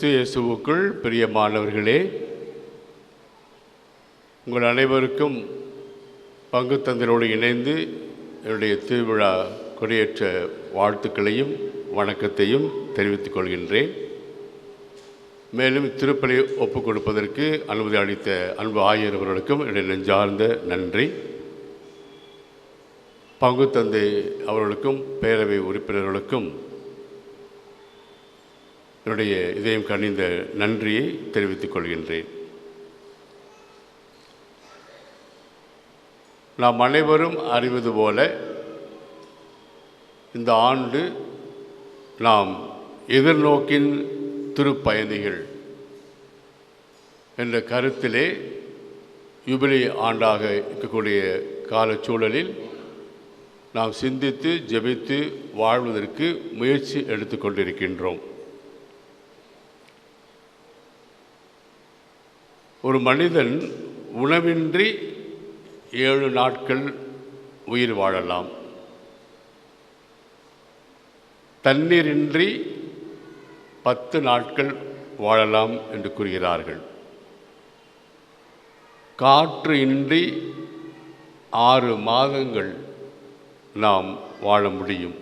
கிறிஸ்து இயேசுவுக்குள் பிரியமானவர்களே உங்கள் அனைவருக்கும் பங்கு தந்தரோடு இணைந்து என்னுடைய திருவிழா கொடியேற்ற வாழ்த்துக்களையும் வணக்கத்தையும் தெரிவித்துக் கொள்கின்றேன். மேலும் திருப்பலி ஒப்புக் கொடுப்பதற்கு அனுமதி அளித்த அன்பு ஆயர் அவர்களுக்கும் என்னுடைய நெஞ்சார்ந்த நன்றி. பங்கு தந்தை அவர்களுக்கும் பேரவை உறுப்பினர்களுக்கும் என்னுடைய இதயம் கணிந்த நன்றியை தெரிவித்துக் கொள்கின்றேன். நாம் அனைவரும் அறிவது போல இந்த ஆண்டு நாம் எதிர்நோக்கின் திருப்பயணிகள் என்ற கருத்திலே யுபிலி ஆண்டாக இருக்கக்கூடிய காலச்சூழலில் நாம் சிந்தித்து ஜெபித்து வாழ்வதற்கு முயற்சி எடுத்துக்கொண்டிருக்கின்றோம் ஒரு மனிதன் உணவின்றி ஏழு நாட்கள் உயிர் வாழலாம். தண்ணீரின்றி பத்து நாட்கள் வாழலாம் என்று கூறுகிறார்கள். காற்று இன்றி ஆறு மாதங்கள் நாம் வாழ முடியும்.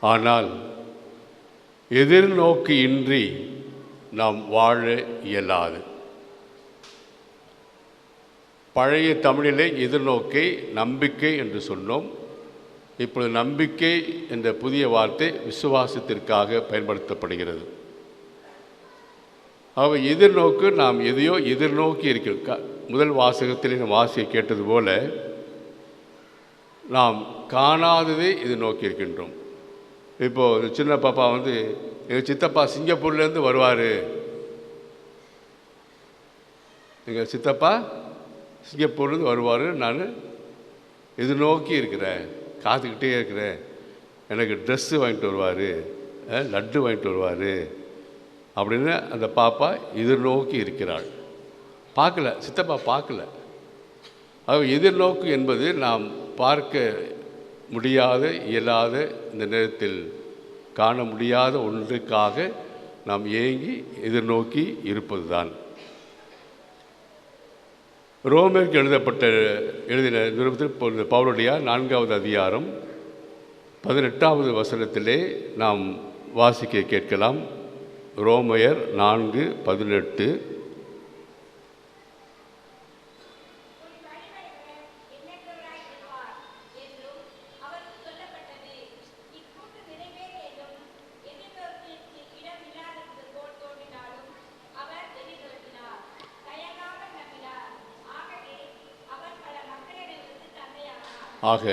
ஆனால் எதிர்நோக்கு இன்றி நாம் வாழ இயலாது. பழைய தமிழிலே எதிர்நோக்கை நம்பிக்கை என்று சொன்னோம். இப்பொழுது நம்பிக்கை என்ற புதிய வார்த்தை விசுவாசத்திற்காக பயன்படுத்தப்படுகிறது. ஆக எதிர்நோக்கு நாம் எதையோ எதிர்நோக்கி இருக்கிறோம். க- முதல் வாசகத்திலே நம் வாசியை கேட்டது போல நாம் காணாததை எதிர்நோக்கி இருக்கின்றோம். இப்போது சின்ன பாப்பா வந்து எங்கள் சித்தப்பா சிங்கப்பூர்லேருந்து வருவார். எங்கள் சித்தப்பா சிங்கப்பூர்லேருந்து வருவார். நான் எதிர்நோக்கி இருக்கிறேன். காத்துக்கிட்டே இருக்கிறேன். எனக்கு ட்ரெஸ்ஸு வாங்கிட்டு வருவார். லட்டு வாங்கிட்டு வருவார். அப்படின்னு அந்த பாப்பா எதிர்நோக்கி இருக்கிறாள். பார்க்கல சித்தப்பா பார்க்கல. ஆக எதிர்நோக்கு என்பது நாம் பார்க்க முடியாத இயலாத இந்த நேரத்தில் காண முடியாத ஒன்றுக்காக நாம் ஏங்கி எதிர்நோக்கி இருப்பது தான் ரோமருக்கு எழுதப்பட்ட எழுதின நிருபத்தில் பவுலுடைய நான்காவது அதிகாரம் பதினெட்டாவது வசனத்திலே நாம் வாசிக்க கேட்கலாம். ரோமையர் நான்கு பதினெட்டு ஆக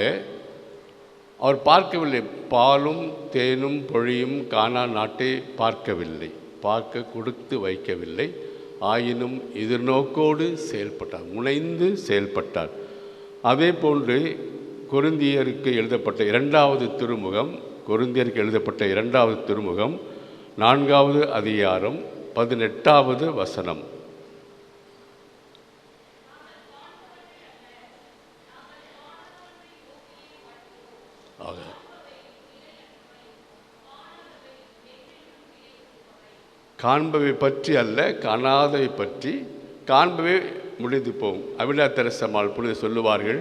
அவர் பார்க்கவில்லை. பாலும் தேனும் பொழியும் காணா நாட்டை பார்க்கவில்லை. பார்க்க கொடுத்து வைக்கவில்லை. ஆயினும் எதிர்நோக்கோடு செயல்பட்டார். முனைந்து செயல்பட்டார். அதே போன்று கொருந்தியருக்கு எழுதப்பட்ட இரண்டாவது திருமுகம் கொருந்தியருக்கு எழுதப்பட்ட இரண்டாவது திருமுகம் நான்காவது அதிகாரம் பதினெட்டாவது வசனம். காண்பவை பற்றி அல்ல காணாதவை பற்றி. காண்பவை முடிந்து போகும். அபிலா தெரசம்மாள் புனித சொல்லுவார்கள்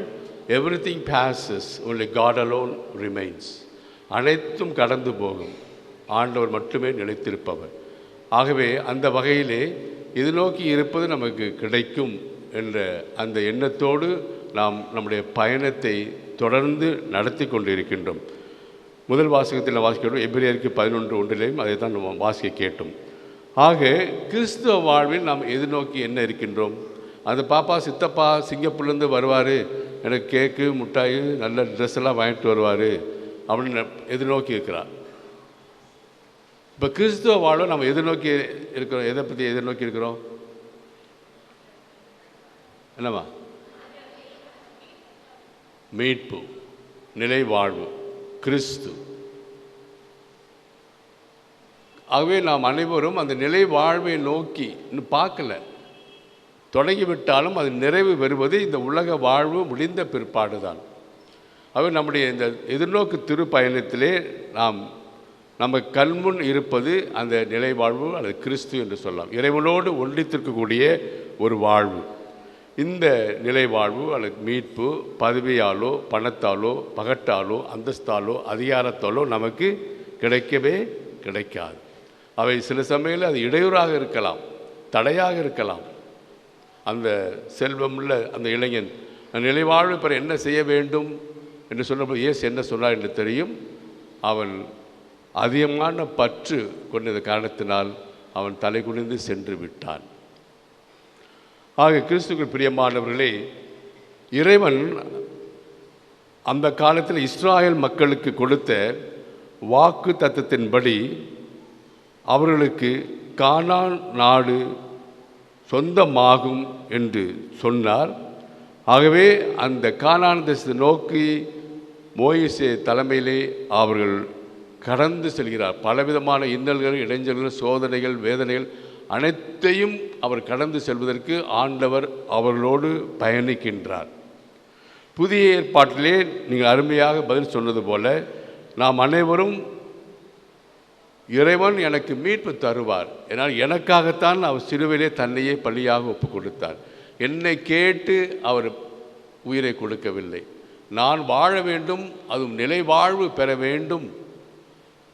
everything passes only God alone remains அனைத்தும் கடந்து போகும். ஆண்டவர் மட்டுமே நிலைத்திருப்பவர். ஆகவே அந்த வகையிலே இது நோக்கி இருப்பது நமக்கு கிடைக்கும் என்ற அந்த எண்ணத்தோடு நாம் நம்முடைய பயணத்தை தொடர்ந்து நடத்தி கொண்டு இருக்கின்றோம் முதல் வாசகத்தில் நாம் வாசிக்கிறோம் எபிரேயருக்கு பதினொன்று ஒன்றிலேயும் அதை தான் நம்ம வாசிக்க கேட்டோம். ஆக கிறிஸ்துவ வாழ்வில் நாம் எதிர்நோக்கி என்ன இருக்கின்றோம்? அந்த பாப்பா சித்தப்பா சிங்கப்பூர்லேருந்து வருவார். எனக்கு கேக்கு மிட்டாய் நல்ல ட்ரெஸ் எல்லாம் வாங்கிட்டு வருவார். அப்படின்னு எதிர்நோக்கி இருக்கிறார்? இப்போ கிறிஸ்துவ வாழ்வை நம்ம எதிர்நோக்கி இருக்கிறோம்? எதை பற்றி எதிர்நோக்கி இருக்கிறோம்? என்னம்மா? மீட்பு நிலை வாழ்வு கிறிஸ்து. ஆகவே நாம் அனைவரும் அந்த நிலை வாழ்வை நோக்கி இன்னும் பார்க்கல. தொடங்கிவிட்டாலும் அது நிறைவு பெறுவது இந்த உலக வாழ்வு முடிந்த பிற்பாடு தான் ஆகவே நம்முடைய இந்த எதிர்நோக்கு திருப்பயணத்திலே நாம் நம்ம கண்முன் இருப்பது அந்த நிலை வாழ்வு அல்லது கிறிஸ்து என்று சொல்லலாம். இறைவனோடு ஒன்றித்திருக்கக்கூடிய ஒரு வாழ்வு. இந்த நிலை வாழ்வு அல்லது மீட்பு பதவியாலோ பணத்தாலோ பகட்டாலோ அந்தஸ்தாலோ அதிகாரத்தாலோ நமக்கு கிடைக்கவே கிடைக்காது. அவை சில சமயங்களில் அது இடையூறாக இருக்கலாம் தடையாக இருக்கலாம். அந்த செல்வமுள்ள அந்த இளைஞன் நிலைவாழ்வு பெற என்ன செய்ய வேண்டும்? என்று சொன்னபோது இயேசு என்ன சொன்னார் என்று தெரியும். அவன் அதிகமான பற்று கொண்டது காரணத்தினால் அவன் தலை குனிந்து சென்று விட்டான். ஆக கிறிஸ்துக்கள் பிரியமானவர்களே இறைவன் அந்த காலத்தில் இஸ்ராயல் மக்களுக்கு கொடுத்த வாக்கு தத்தத்தின்படி அவர்களுக்கு கானான் நாடு சொந்தமாகும் என்று சொன்னார். ஆகவே அந்த கானான் தேசத்தை நோக்கி மோயிசே தலைமையிலே அவர்கள் கடந்து செல்கிறார். பலவிதமான இன்னல்கள் இடைஞ்சல்கள் சோதனைகள் வேதனைகள் அனைத்தையும் அவர் கடந்து செல்வதற்கு ஆண்டவர் அவர்களோடு பயணிக்கின்றார். புதிய ஏற்பாட்டிலே நீங்கள் அருமையாக பதில் சொன்னது போல நாம் அனைவரும் இறைவன் எனக்கு மீட்பு தருவார். ஏன்னால் எனக்காகத்தான் அவர் சிறுவிலே தன்னையே பலியாக ஒப்பு கொடுத்தார். என்னை கேட்டு அவர் உயிரை கொடுக்கவில்லை. நான் வாழ வேண்டும் அதுவும் நிலை வாழ்வு பெற வேண்டும்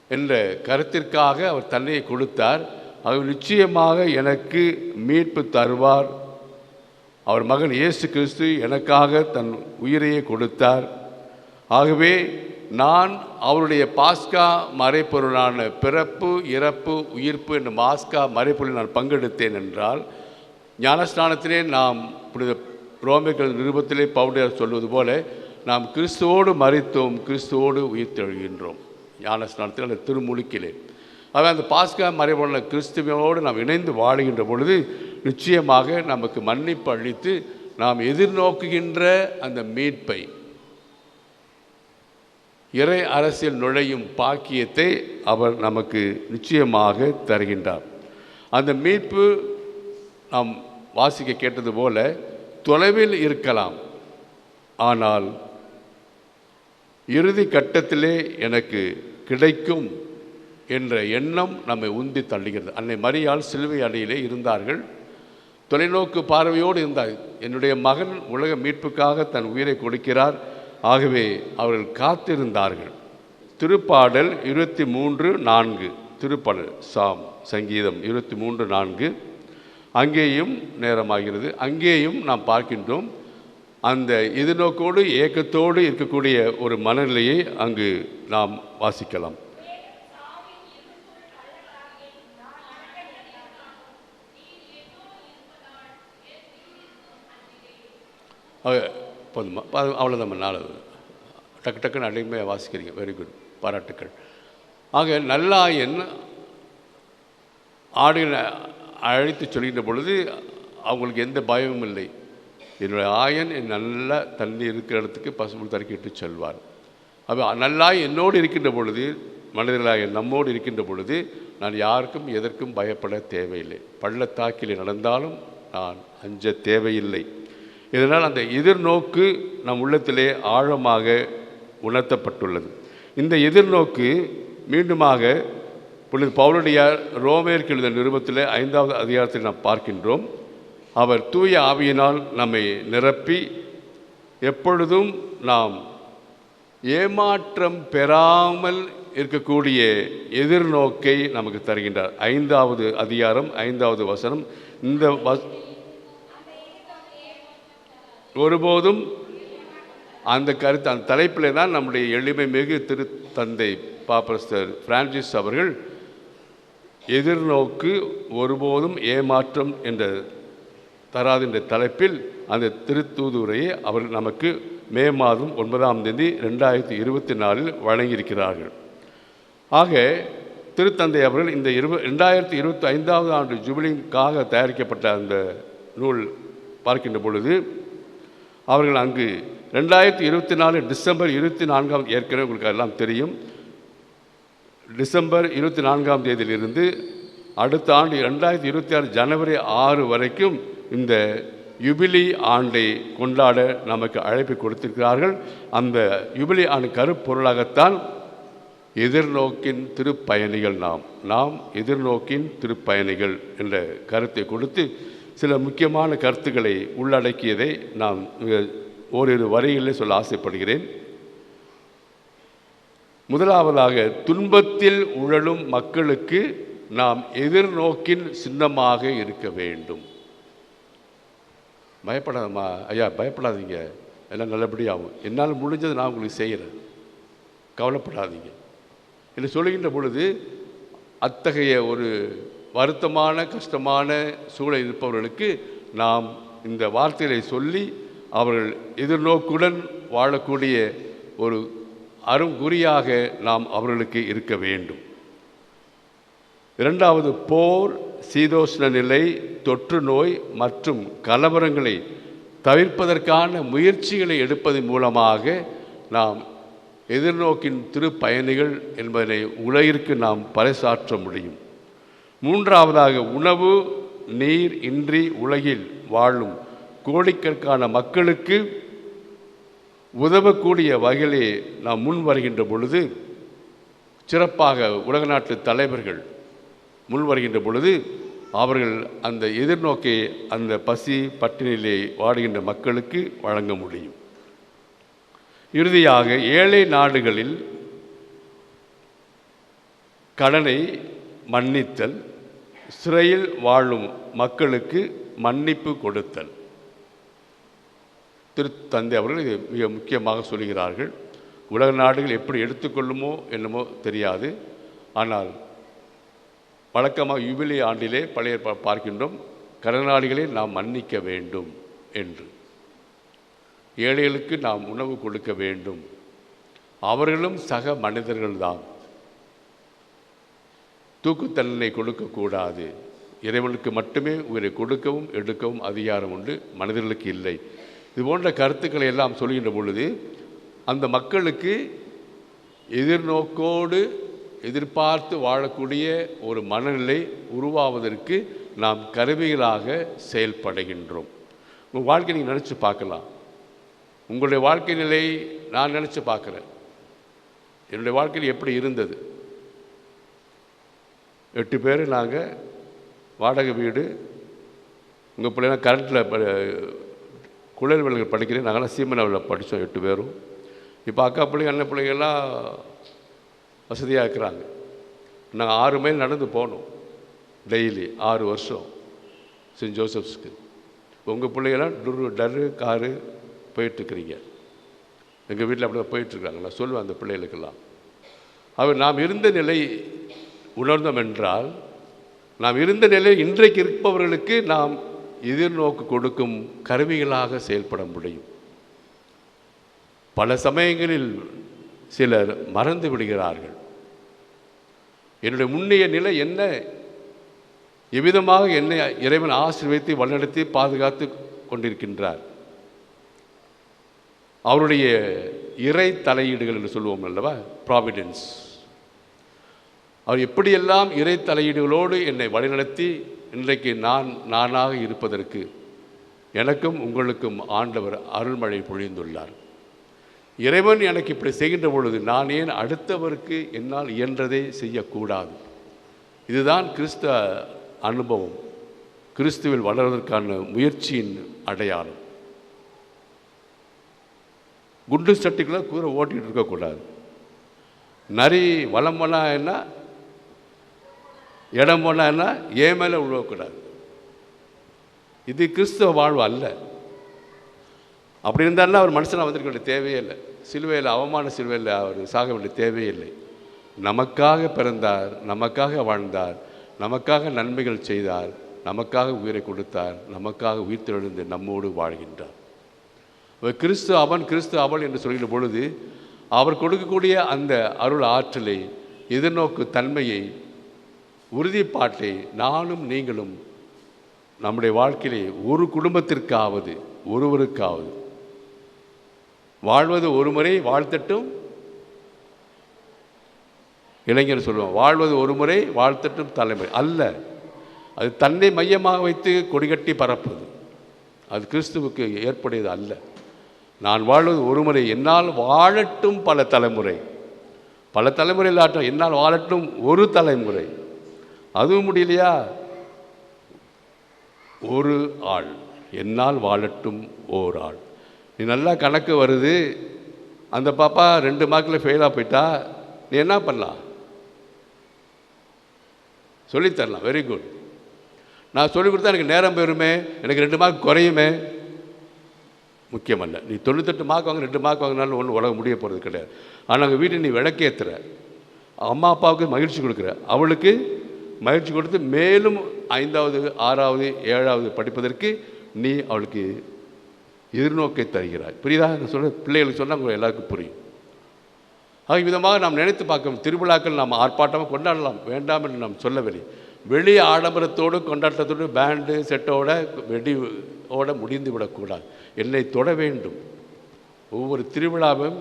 என்ற கருத்திற்காக அவர் தன்னையை கொடுத்தார். அவர் நிச்சயமாக எனக்கு மீட்பு தருவார். அவர் மகன் இயேசு கிறிஸ்து எனக்காக தன் உயிரையே கொடுத்தார். ஆகவே நான் அவருடைய பாஸ்கா மறைப்பொருளான பிறப்பு இறப்பு உயிர்ப்பு என்ற பாஸ்கா மறைப்பொருளில் நான் பங்கெடுத்தேன் என்றால் ஞானஸ்நானத்திலே நாம் புனித ரோமைகள் நிருபத்திலே பவுடர் சொல்வது போல நாம் கிறிஸ்துவோடு மறைத்தோம் கிறிஸ்துவோடு உயிர்த்தெழுகின்றோம். ஞானஸ்நானத்தில் அந்த திருமுழுக்கிலே. அவை அந்த பாஸ்கா மறைபொருள கிறிஸ்துவோடு நாம் இணைந்து வாழுகின்ற பொழுது நிச்சயமாக நமக்கு மன்னிப்பு அளித்து நாம் எதிர்நோக்குகின்ற அந்த மீட்பை இறை அரசியல் நுழையும் பாக்கியத்தை அவர் நமக்கு நிச்சயமாக தருகின்றார். அந்த மீட்பு நாம் வாசிக்க கேட்டது போல தொலைவில் இருக்கலாம். ஆனால் இறுதி கட்டத்திலே எனக்கு கிடைக்கும் என்ற எண்ணம் நம்மை உந்தி தள்ளுகிறது. அன்னை மரியாள் சிலுவை அடியிலே இருந்தார்கள். தொலைநோக்கு பார்வையோடு இருந்தார். என்னுடைய மகன் உலக மீட்புக்காக தன் உயிரை கொடுக்கிறார். ஆகவே அவர்கள் காத்திருந்தார்கள். திருப்பாடல் இருபத்தி மூன்று நான்கு. திருப்பாடல் சாம் சங்கீதம் இருபத்தி மூன்று நான்கு. அங்கேயும் நேரமாகிறது. அங்கேயும் நாம் பார்க்கின்றோம். அந்த எதிர்நோக்கோடு ஏக்கத்தோடு இருக்கக்கூடிய ஒரு மனநிலையை அங்கு நாம் வாசிக்கலாம். போதுமா. அது அவ்வளோதான் நம்ம டக்கு டக்குன்னு அடிமையாக வாசிக்கிறீங்க. வெரி குட் பாராட்டுக்கள். ஆக நல்லாயன் ஆடுகளை அழைத்து சொல்கின்ற பொழுது அவங்களுக்கு எந்த பயமும் இல்லை. என்னுடைய ஆயன் என் நல்ல தண்ணி இருக்கிற இடத்துக்கு பசுமல் தறக்கிட்டு செல்வார். அப்போ நல்லாய் என்னோடு இருக்கின்ற பொழுது மனிதர்களாக நம்மோடு இருக்கின்ற பொழுது நான் யாருக்கும் எதற்கும் பயப்பட தேவையில்லை. பள்ளத்தாக்கிலே நடந்தாலும் நான் அஞ்ச தேவையில்லை. இதனால் அந்த எதிர்நோக்கு நம் உள்ளத்திலே ஆழமாக உணர்த்தப்பட்டுள்ளது. இந்த எதிர்நோக்கு மீண்டுமாக புனித பவுலடியார் ரோமேற்கு எழுத நிருபத்தில் ஐந்தாவது அதிகாரத்தில் நாம் பார்க்கின்றோம். அவர் தூய ஆவியினால் நம்மை நிரப்பி எப்பொழுதும் நாம் ஏமாற்றம் பெறாமல் இருக்கக்கூடிய எதிர்நோக்கை நமக்கு தருகின்றார். ஐந்தாவது அதிகாரம் ஐந்தாவது வசனம். இந்த வஸ் ஒருபோதும் அந்த கருத்து அந்த தலைப்பில் தான் நம்முடைய எளிமை மிகு திருத்தந்தை பாப்பரஸ்தர் பிரான்சிஸ் அவர்கள் எதிர்நோக்கு ஒருபோதும் ஏமாற்றம் என்ற தராது என்ற தலைப்பில் அந்த திருத்தூதுரையை அவர் நமக்கு மே மாதம் ஒன்பதாம் தேதி ரெண்டாயிரத்தி இருபத்தி நாலில் வழங்கியிருக்கிறார்கள். ஆக திருத்தந்தை அவர்கள் இந்த இருப ரெண்டாயிரத்தி இருபத்தி ஐந்தாவது ஆண்டு ஜூபிலிங்காக தயாரிக்கப்பட்ட அந்த நூல் பார்க்கின்ற பொழுது அவர்கள் அங்கு ரெண்டாயிரத்தி இருபத்தி நாலு டிசம்பர் இருபத்தி நான்காம் ஏற்கனவே உங்களுக்கு எல்லாம் தெரியும். டிசம்பர் இருபத்தி நான்காம் தேதியிலிருந்து அடுத்த ஆண்டு ரெண்டாயிரத்தி இருபத்தி ஆறு ஜனவரி ஆறு வரைக்கும் இந்த யுபிலி ஆண்டை கொண்டாட நமக்கு அழைப்பு கொடுத்திருக்கிறார்கள். அந்த யுபிலி ஆண்டு கருப்பொருளாகத்தான் எதிர்நோக்கின் திருப்பயணிகள் நாம் நாம் எதிர்நோக்கின் திருப்பயணிகள் என்ற கருத்தை கொடுத்து சில முக்கியமான கருத்துக்களை உள்ளடக்கியதை நான் மிக ஓரிரு வரிகளில் சொல்ல ஆசைப்படுகிறேன். முதலாவதாக துன்பத்தில் உழலும் மக்களுக்கு நாம் எதிர்நோக்கின் சின்னமாக இருக்க வேண்டும். பயப்படாதம்மா ஐயா பயப்படாதீங்க. எல்லாம் நல்லபடியாகும். என்னால் முடிஞ்சதை நான் உங்களுக்கு செய்கிறேன். கவலைப்படாதீங்க. என்று சொல்லுகின்ற பொழுது அத்தகைய ஒரு வருத்தமான கஷ்டமான சூழல் இருப்பவர்களுக்கு நாம் இந்த வார்த்தைகளை சொல்லி அவர்கள் எதிர்நோக்குடன் வாழக்கூடிய ஒரு அருங்குறியாக நாம் அவர்களுக்கு இருக்க வேண்டும். இரண்டாவது போர் சீதோஷ்ண நிலை தொற்று நோய் மற்றும் கலவரங்களை தவிர்ப்பதற்கான முயற்சிகளை எடுப்பதன் மூலமாக நாம் எதிர்நோக்கின் திருப்பயணிகள் என்பதனை உலகிற்கு நாம் பறைசாற்ற முடியும். மூன்றாவதாக உணவு நீர் இன்றி உலகில் வாழும் கோடிக்கணக்கான மக்களுக்கு உதவக்கூடிய வகையிலே நாம் முன் வருகின்ற பொழுது சிறப்பாக உலக நாட்டு தலைவர்கள் முன் வருகின்ற பொழுது அவர்கள் அந்த எதிர்நோக்கை அந்த பசி பட்டினிலே வாடுகின்ற மக்களுக்கு வழங்க முடியும். இறுதியாக ஏழை நாடுகளில் கடனை மன்னித்தல் சிறையில் வாழும் மக்களுக்கு மன்னிப்பு கொடுத்தல். திருத்தந்தை அவர்கள் இது மிக முக்கியமாக சொல்கிறார்கள். உலக நாடுகள் எப்படி எடுத்துக்கொள்ளுமோ என்னமோ தெரியாது. ஆனால் வழக்கமாக யுபிலி ஆண்டிலே பழைய பார்க்கின்றோம் கடனாளிகளை நாம் மன்னிக்க வேண்டும் என்று. ஏழைகளுக்கு நாம் உணவு கொடுக்க வேண்டும். அவர்களும் சக மனிதர்கள்தான். தூக்கு தண்டனை கொடுக்கக்கூடாது. இறைவனுக்கு மட்டுமே உயிரை கொடுக்கவும் எடுக்கவும் அதிகாரம் உண்டு. மனிதர்களுக்கு இல்லை. இது போன்ற கருத்துக்களை எல்லாம் சொல்கின்ற பொழுது அந்த மக்களுக்கு எதிர்நோக்கோடு எதிர்பார்த்து வாழக்கூடிய ஒரு மனநிலை உருவாவதற்கு நாம் கருவிகளாக செயல்படுகின்றோம். உங்கள் வாழ்க்கை நீங்கள் நினச்சி பார்க்கலாம். உங்களுடைய வாழ்க்கை நிலை நான் நினச்சி பார்க்குறேன். என்னுடைய வாழ்க்கையில் எப்படி இருந்தது? எட்டு பேர் நாங்கள் வாடகை வீடு உங்கள் பிள்ளைங்க கரண்ட்டில் குழல் வேலைகள் படிக்கிறேன் நாங்களாம் சீமனாவில் படித்தோம் எட்டு பேரும். இப்போ அக்கா பிள்ளைங்க அண்ணன் பிள்ளைங்கள்லாம் வசதியாக இருக்கிறாங்க. நாங்கள் ஆறு மைல் நடந்து போனோம். டெய்லி ஆறு வருஷம் சென்ட் ஜோசப்ஸ்க்கு. உங்கள் பிள்ளைங்களாம் டுரு டரு காரு போயிட்டுருக்கிறீங்க. எங்கள் வீட்டில் அப்படி தான் போயிட்டுருக்காங்க நான் சொல்லுவேன் அந்த பிள்ளைகளுக்கெல்லாம். அவர் நாம் இருந்த நிலை உணர்ந்தோம் என்றால் நாம் இருந்த நிலையில் இன்றைக்கு இருப்பவர்களுக்கு நாம் எதிர்நோக்கு கொடுக்கும் கருவிகளாக செயல்பட முடியும். பல சமயங்களில் சிலர் மறந்து விடுகிறார்கள். என்னுடைய முன்னைய நிலை என்ன? எவ்விதமாக என்னை இறைவன் ஆசீர்வதித்து வழிநடத்தி பாதுகாத்து கொண்டிருக்கின்றார்? அவருடைய இறை தலையீடுகள் என்று சொல்லுவோம் அல்லவா? ப்ராவிடன்ஸ் அவர் எப்படியெல்லாம் இறை தலையீடுகளோடு என்னை வழிநடத்தி இன்றைக்கு நான் நானாக இருப்பதற்கு எனக்கும் உங்களுக்கும் ஆண்டவர் அருள்மழை பொழிந்துள்ளார். இறைவன் எனக்கு இப்படி செய்கின்ற பொழுது நான் ஏன் அடுத்தவருக்கு என்னால் இயன்றதை செய்யக்கூடாது? இதுதான் கிறிஸ்த அனுபவம். கிறிஸ்துவில் வளர்வதற்கான முயற்சியின் அடையாளம். குண்டு சட்டிக்குள்ள கூரை ஓட்டிகிட்டு இருக்கக்கூடாது. நரி வளமெல்லாம் என்ன இடம் போனால் ஏன் மேலே உழுவக்கூடாது. இது கிறிஸ்துவ வாழ்வு அல்ல. அப்படி இருந்தாலும் அவர் மனுஷனாக வந்திருக்க வேண்டிய தேவையே இல்லை. சிலுவையில் அவமான சிலுவையில் அவர் சாக வேண்டிய தேவையே இல்லை. நமக்காக பிறந்தார் நமக்காக வாழ்ந்தார் நமக்காக நன்மைகள் செய்தார் நமக்காக உயிரை கொடுத்தார் நமக்காக உயிர் தெழுந்து நம்மோடு வாழ்கின்றார். அவர் கிறிஸ்து அவன் கிறிஸ்து அவள் என்று சொல்கிற பொழுது அவர் கொடுக்கக்கூடிய அந்த அருள் ஆற்றலை எதிர்நோக்கு தன்மையை உறுதிப்பாட்டை நானும் நீங்களும் நம்முடைய வாழ்க்கையிலே ஒரு குடும்பத்திற்காவது ஒருவருக்காவது வாழ்வது ஒரு முறை வாழ்த்தட்டும். இளைஞர் சொல்லுவோம் வாழ்வது ஒரு முறை வாழ்த்தட்டும் தலைமுறை. அல்ல அது தன்னை மையமாக வைத்து கொடிகட்டி பரப்புது அது கிறிஸ்துவுக்கு ஏற்புடையது அல்ல. நான் வாழ்வது ஒரு முறை என்னால் வாழட்டும் பல தலைமுறை. பல தலைமுறையில் ஆட்டம் என்னால் வாழட்டும் ஒரு தலைமுறை. அதுவும் முடியலையா? ஒரு ஆள். என்னால் வாழட்டும் ஓர் ஆள். நீ நல்லா கணக்கு வருது. அந்த பாப்பா ரெண்டு மார்க்கில் ஃபெயிலாக போயிட்டா. நீ என்ன பண்ணலாம்? சொல்லித்தரலாம் வெரி குட் நான் சொல்லிக் கொடுத்தா எனக்கு நேரம் போயிருமே. எனக்கு ரெண்டு மார்க் குறையுமே. முக்கியமல்ல. நீ தொண்ணூத்தெட்டு மார்க் வாங்க ரெண்டு மார்க் வாங்கினாலும் ஒன்றும் உலக முடிய போகிறது கிடையாது. ஆனால் அங்கே வீட்டில் நீ விளக்கேற்றுற அம்மா அப்பாவுக்கு மகிழ்ச்சி கொடுக்குற. அவளுக்கு மகிழ்ச்சி கொடுத்து மேலும் ஐந்தாவது ஆறாவது ஏழாவது படிப்பதற்கு நீ அவளுக்கு எதிர்நோக்கை தருகிறாய். புரியுதா? சொல்ல பிள்ளைகளுக்கு சொன்னால் உங்களுக்கு எல்லாருக்கும் புரியும். ஆக விதமாக நாம் நினைத்து பார்க்கணும் திருவிழாக்கள் நாம் ஆர்ப்பாட்டமாக கொண்டாடலாம். வேண்டாம் என்று நாம் சொல்லவில்லை. வெளி ஆடம்பரத்தோடு கொண்டாட்டத்தோடு பேண்டு செட்டோட வெடியோட முடிந்து விடக்கூடாது. என்னை தொட வேண்டும். ஒவ்வொரு திருவிழாவும்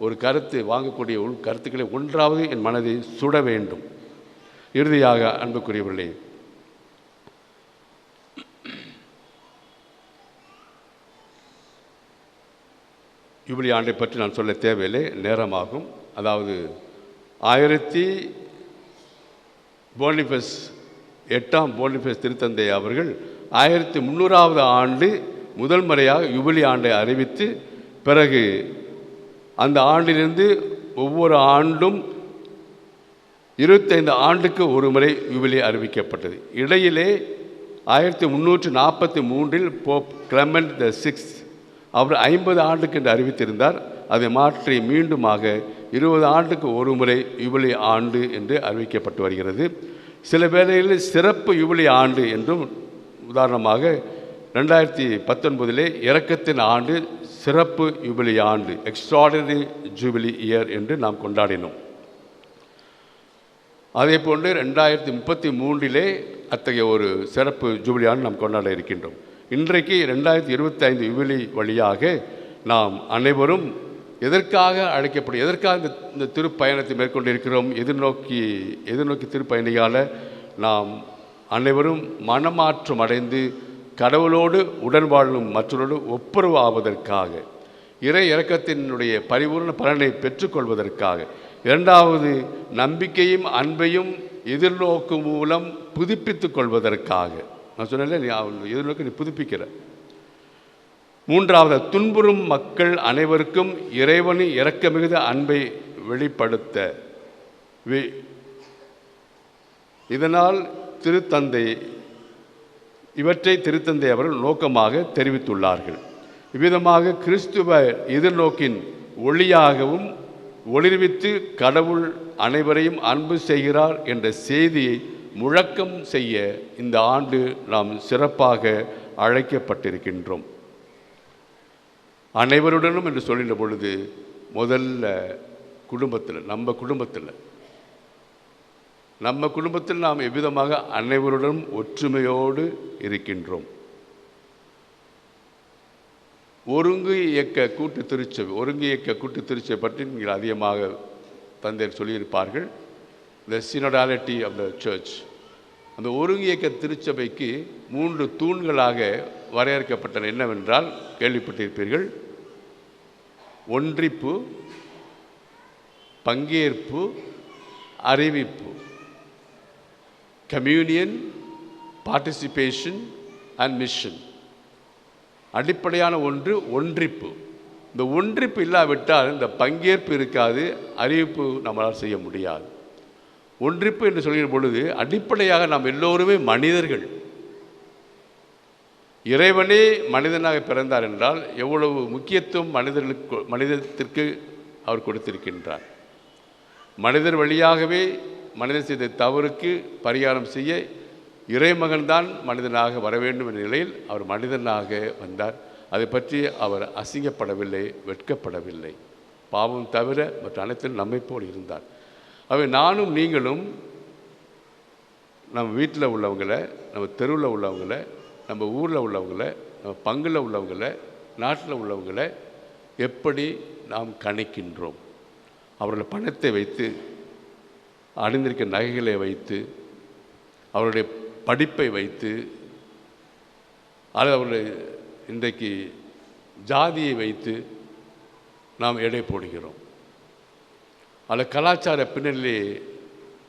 ஒரு கருத்து வாங்கக்கூடிய உள் கருத்துக்களை ஒன்றாவது என் மனதை சுட வேண்டும். இறுதியாக அன்புக்குரியவர்களே. யூபிலி ஆண்டை பற்றி நான் சொல்ல தேவையில்லை நேரமாகும். அதாவது ஆயிரத்தி போனிஃபஸ் எட்டாம் போனிஃபஸ் திருத்தந்தை அவர்கள் ஆயிரத்தி முந்நூறாவது ஆண்டு முதல் முறையாக யுபிலி ஆண்டை அறிவித்து பிறகு அந்த ஆண்டிலிருந்து ஒவ்வொரு ஆண்டும் இருபத்தைந்து ஆண்டுக்கு ஒரு முறை யுபிலி அறிவிக்கப்பட்டது. இடையிலே ஆயிரத்தி முந்நூற்றி நாற்பத்தி மூன்றில் போப் கிளமெண்ட் த சிக்ஸ் அவர் ஐம்பது ஆண்டுக்கு என்று அறிவித்திருந்தார். அதை மாற்றி மீண்டுமாக இருபது ஆண்டுக்கு ஒரு முறை யுபிலி ஆண்டு என்று அறிவிக்கப்பட்டு வருகிறது. சில வேளைகளில் சிறப்பு யுபிலி ஆண்டு என்றும் உதாரணமாக ரெண்டாயிரத்தி பத்தொன்பதிலே இறக்கத்தின் ஆண்டு சிறப்பு யுபிலி ஆண்டு எக்ஸ்ட்ராடினரி ஜூபிலி இயர் என்று நாம் கொண்டாடினோம். அதே போன்று ரெண்டாயிரத்தி முப்பத்தி மூன்றிலே அத்தகைய ஒரு சிறப்பு ஜூபிலி நாம் கொண்டாட இருக்கின்றோம். இன்றைக்கு ரெண்டாயிரத்தி இருபத்தி ஐந்து யுபிலி வழியாக நாம் அனைவரும் எதற்காக அழைக்கப்படும் எதற்காக இந்த இந்த திருப்பயணத்தை மேற்கொண்டிருக்கிறோம் எதிர்நோக்கி எதிர்நோக்கி திருப்பயணியால் நாம் அனைவரும் மனமாற்றம் அடைந்து கடவுளோடு உடன் வாழும் மற்றவரோடு ஒப்புரவு ஆவதற்காக இறை இறக்கத்தினுடைய பரிபூர்ண பலனை பெற்றுக்கொள்வதற்காக இரண்டாவது நம்பிக்கையும் அன்பையும் எதிர்நோக்கு மூலம் புதுப்பித்துக் கொள்வதற்காக. நான் சொன்னேன் நீ எதிர்நோக்கி நீ புதுப்பிக்கிற. மூன்றாவது துன்புறும் மக்கள் அனைவருக்கும் இறைவனின் இரக்கமிகுந்த அன்பை வெளிப்படுத்த. வி- இதனால் திருத்தந்தை இவற்றை திருத்தந்தை அவர்கள் நோக்கமாக தெரிவித்துள்ளார்கள். இவ்விதமாக கிறிஸ்துவ எதிர்நோக்கின் ஒளியாகவும் ஒளிர்வித்து கடவுள் அனைவரையும் அன்பு செய்கிறார் என்ற செய்தியை முழக்கம் செய்ய இந்த ஆண்டு நாம் சிறப்பாக அழைக்கப்பட்டிருக்கின்றோம். அனைவருடனும் என்று சொல்கின்ற பொழுது முதல்ல குடும்பத்தில் நம்ம குடும்பத்தில் நம்ம குடும்பத்தில் நாம் எவ்விதமாக அனைவருடனும் ஒற்றுமையோடு இருக்கின்றோம். ஒருங்கு இயக்க கூட்டு திருச்சபை ஒருங்கு இயக்க கூட்டு திருச்சபை பற்றி நீங்கள் அதிகமாக தந்தையர் சொல்லியிருப்பார்கள். The synodality of the church அந்த ஒருங்கு இயக்க திருச்சபைக்கு மூன்று தூண்களாக வரையறுக்கப்பட்டன என்னவென்றால் கேள்விப்பட்டிருப்பீர்கள். ஒன்றிப்பு பங்கேற்பு அறிவிப்பு. கம்யூனியன் பார்ட்டிசிபேஷன் அண்ட் மிஷன் அடிப்படையான ஒன்று ஒன்றிப்பு. இந்த ஒன்றிப்பு இல்லாவிட்டால் இந்த பங்கேற்பு இருக்காது அறிவிப்பு நம்மளால் செய்ய முடியாது. ஒன்றிப்பு என்று சொல்கிற பொழுது அடிப்படையாக நாம் எல்லோருமே மனிதர்கள். இறைவனே மனிதனாக பிறந்தார் என்றால் எவ்வளவு முக்கியத்துவம் மனிதர்களுக்கு மனிதத்திற்கு அவர் கொடுத்திருக்கின்றார். மனிதர் வழியாகவே மனிதர் செய்த தவறுக்கு பரிகாரம் செய்ய இறைமகன்தான் மனிதனாக வர வேண்டும் என்ற நிலையில் அவர் மனிதனாக வந்தார். அதை பற்றி அவர் அசிங்கப்படவில்லை வெட்கப்படவில்லை. பாவம் தவிர மற்ற அனைத்திலும் நம்மை போல் இருந்தார். அவை நானும் நீங்களும் நம்ம வீட்டில் உள்ளவங்களை நம்ம தெருவில் உள்ளவங்களை நம்ம ஊரில் உள்ளவங்களை நம்ம பங்கில் உள்ளவங்களை நாட்டில் உள்ளவங்களை எப்படி நாம் கணிக்கின்றோம்? அவர்கள் பணத்தை வைத்து அணிந்திருக்க நகைகளை வைத்து அவருடைய படிப்பை வைத்து அல்லது அவருடைய இன்றைக்கு ஜாதியை வைத்து நாம் எடை போடுகிறோம். அல்ல கலாச்சார பின்னணியிலேயே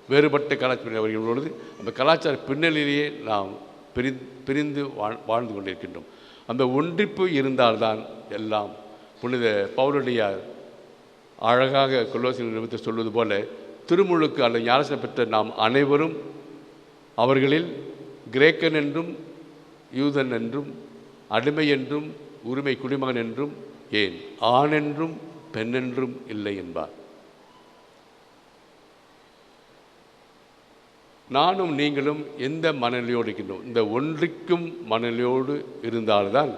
வேறுபட்ட கலாச்சார வருகின்ற பொழுது அந்த கலாச்சார பின்னணியிலேயே நாம் பிரி பிரிந்து வாழ் வாழ்ந்து கொண்டிருக்கின்றோம். அந்த ஒன்றிப்பு இருந்தால்தான் எல்லாம் புனித பவுலடியார் அழகாக கொல்லோசின் நிமித்த சொல்வது போல திருமுழுக்கு அல்ல ஞானசனம் பெற்ற நாம் அனைவரும் அவர்களில் கிரேக்கன் என்றும் யூதன் என்றும் அடிமை என்றும் உரிமை குடிமகன் என்றும் ஏன்? ஆண் என்றும் இல்லை என்பார். நானும் நீங்களும் எந்த மனநிலையோடு இருக்கின்றோம்? இந்த ஒன்றிக்கும் மனநிலையோடு இருந்தால்தான்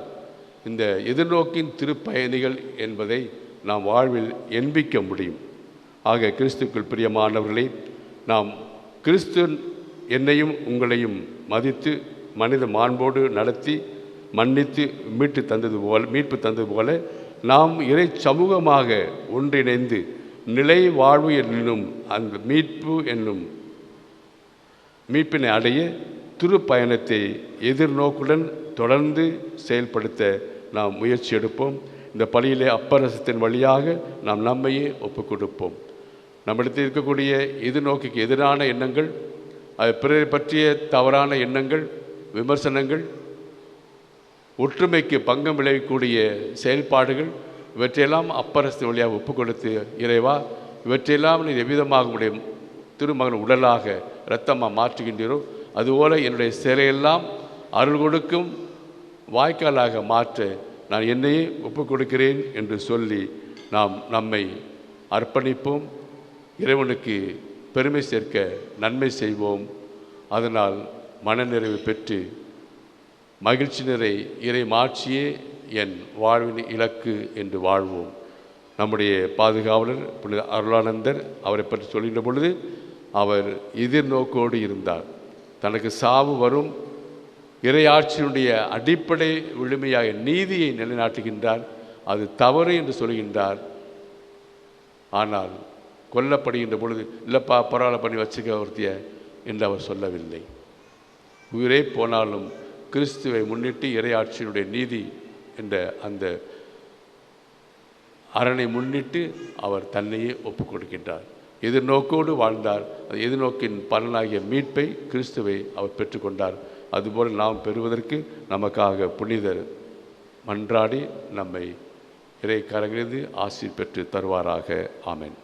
இந்த எதிர்நோக்கின் திருப்பயணிகள் என்பதை நாம் வாழ்வில் எண்பிக்க முடியும். ஆக கிறிஸ்துக்குள் பிரியமானவர்களே நாம் கிறிஸ்து என்னையும் உங்களையும் மதித்து மனித மாண்போடு நடத்தி மன்னித்து மீட்டு தந்தது போல மீட்பு தந்தது போல நாம் இறை சமூகமாக ஒன்றிணைந்து நிலை வாழ்வு என்னும் அந்த மீட்பு என்னும் மீட்பினை அடைய திரு பயணத்தை எதிர்நோக்குடன் தொடர்ந்து செயல்படுத்த நாம் முயற்சி எடுப்போம். இந்த பணியிலே அப்பரசத்தின் வழியாக நாம் நம்மையே ஒப்புக் கொடுப்போம் நம்மிடத்தில் இருக்கக்கூடிய எதிர்நோக்கிக்கு எதிரான எண்ணங்கள் அது பிறரை பற்றிய தவறான எண்ணங்கள் விமர்சனங்கள் ஒற்றுமைக்கு பங்கம் விளைவிக்கூடிய செயல்பாடுகள் இவற்றையெல்லாம் அப்பரசு வழியாக ஒப்புக் கொடுத்து இறைவா இவற்றையெல்லாம் நீ எவ்விதமாக உடைய திருமகன் உடலாக இரத்தமாக மாற்றுகின்றீரோ அதுபோல் என்னுடைய சிலையெல்லாம் அருள் கொடுக்கும் வாய்க்காலாக மாற்ற நான் என்னையே ஒப்புக் கொடுக்கிறேன் என்று சொல்லி நாம் நம்மை அர்ப்பணிப்போம். இறைவனுக்கு பெருமை சேர்க்க நன்மை செய்வோம். அதனால் மனநிறைவு பெற்று மகிழ்ச்சி நிறை இறை மாட்சியே என் வாழ்வின் இலக்கு என்று வாழ்வோம். நம்முடைய பாதுகாவலர் புனித அருளானந்தர் அவரை பற்றி சொல்கின்ற பொழுது அவர் எதிர்நோக்கோடு இருந்தார். தனக்கு சாவு வரும். இறையாட்சியினுடைய அடிப்படை விழுமையாக நீதியை நிலைநாட்டுகின்றார். அது தவறு என்று சொல்கின்றார். ஆனால் கொல்லப்படுகின்ற பொழுது இல்லைப்பா பரவாயில்ல பண்ணி வச்சுக்க ஒருத்திய என்று அவர் சொல்லவில்லை. உயிரே போனாலும் கிறிஸ்துவை முன்னிட்டு இறையாட்சியினுடைய நீதி என்ற அந்த அரணை முன்னிட்டு அவர் தன்னையே ஒப்புக் கொடுக்கின்றார். எதிர்நோக்கோடு வாழ்ந்தார். அந்த எதிர்நோக்கின் பலனாகிய மீட்பை கிறிஸ்துவை அவர் பெற்றுக்கொண்டார் அதுபோல் நாம் பெறுவதற்கு நமக்காக புனிதர் மன்றாடி நம்மை இறை கரகிறது ஆசி பெற்று தருவாராக. ஆமேன்.